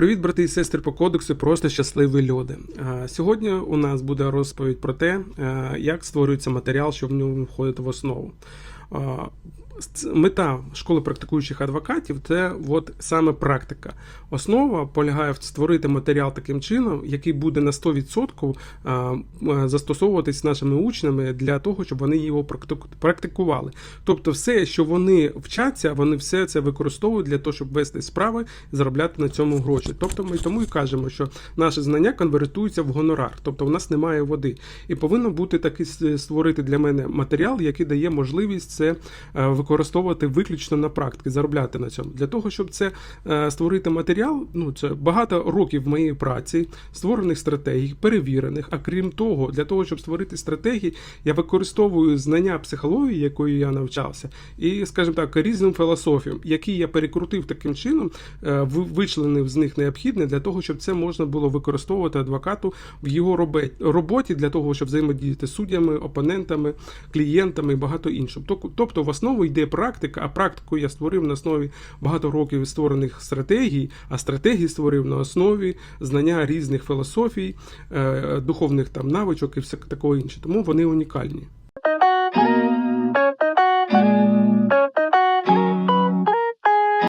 Привіт, брати і сестри по кодексу, просто щасливі люди. Е, Сьогодні у нас буде розповідь про те, е, як створюється матеріал, що в ньому входить в основу. Мета школи практикуючих адвокатів це от саме практика. Основа полягає в створити матеріал таким чином, який буде на 100% е, е, застосовуватись нашими учнями для того, щоб вони його практикували. Тобто, все, що вони вчаться, вони все це використовують для того, щоб вести справи і заробляти на цьому гроші. Тобто, ми тому і кажемо, що наші знання конвертуються в гонорар, тобто в нас немає води. І повинно бути такий створити для мене матеріал, який дає можливість це е, використовувати виключно на практиці, заробляти на цьому. Для того, щоб це е, створити матеріал, ну це багато років моєї праці, створених стратегій, перевірених. А крім того, для того, щоб створити стратегії, я використовую знання психології, якою я навчався, і, скажімо так, різним філософіям, які я перекрутив таким чином, е, вичленив з них необхідне для того, щоб це можна було використовувати адвокату в його роботі для того, щоб взаємодіяти з суддями, опонентами, клієнтами і багато іншим. Тобто, в основу йде практика, а практику я створив на основі багато років створених стратегій, а стратегії створив на основі знання різних філософій, е, духовних там навичок і все такого інше. Тому вони унікальні.